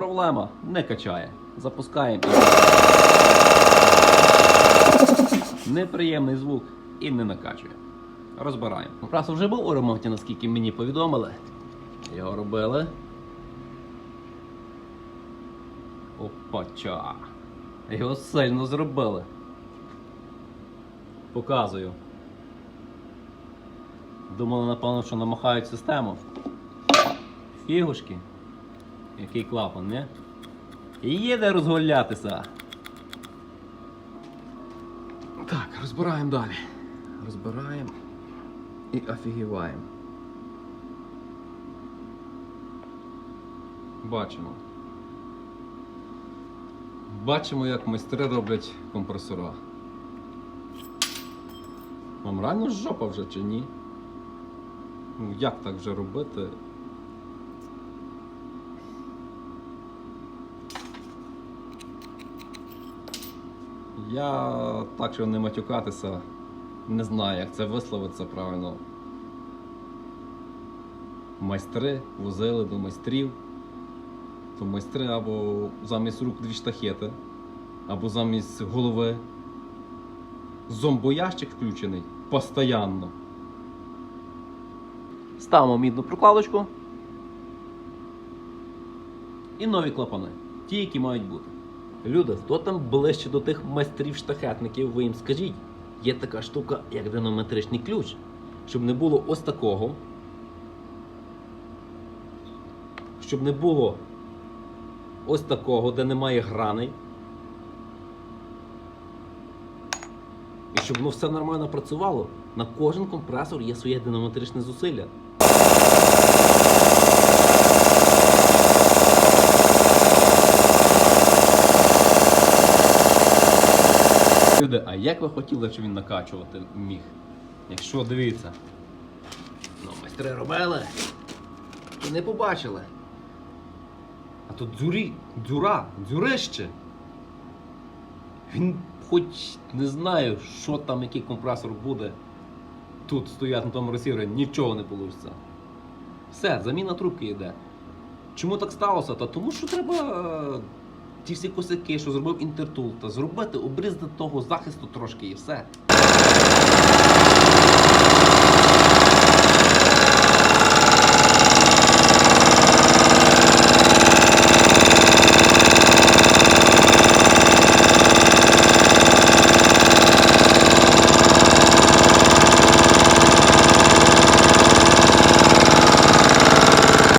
проблема, не качає. Запускаємо. Неприємний звук і не накачує. Розбираємо. Компресор вже був у ремонті, наскільки мені повідомили. Його робили. Опача. Його сильно зробили. Показую. Думали, напевно, що намахають систему. Фігушки. Який клапан, не? Їде розгулятися. Так, розбираємо далі. Розбираємо і офігіваємо. Бачимо. Бачимо, як майстри роблять компресора. Вам реально жопа вже чи ні? Ну, як так вже робити? Я так, що не матюкатися, не знаю, як це висловиться правильно. Майстри возили до майстрів. То майстри або замість рук дві штахети, або замість голови. Зомбоящик включений постоянно. Ставимо мідну прокладочку. І нові клапани. Ті, які мають бути. Люди, хто там ближче до тих майстрів-штахетників, ви їм скажіть, є така штука, як динаметричний ключ. Щоб не було ось такого. Щоб не було ось такого, де немає граней. І щоб воно все нормально працювало, на кожен компресор є своє динаметричне зусилля. Люди, а як ви хотіли, щоб він накачувати міг? Якщо дивіться. Ну, майстри робили. І не побачили. А тут дзюрі, дзюра, дзюрище. Він хоч не знаю, що там, який компресор буде тут стояти на тому ресівері, нічого не вийде. Все, заміна трубки йде. Чому так сталося? Та тому що треба ті всі косяки, що зробив інтертул, та зробити, обрізати того захисту трошки і все.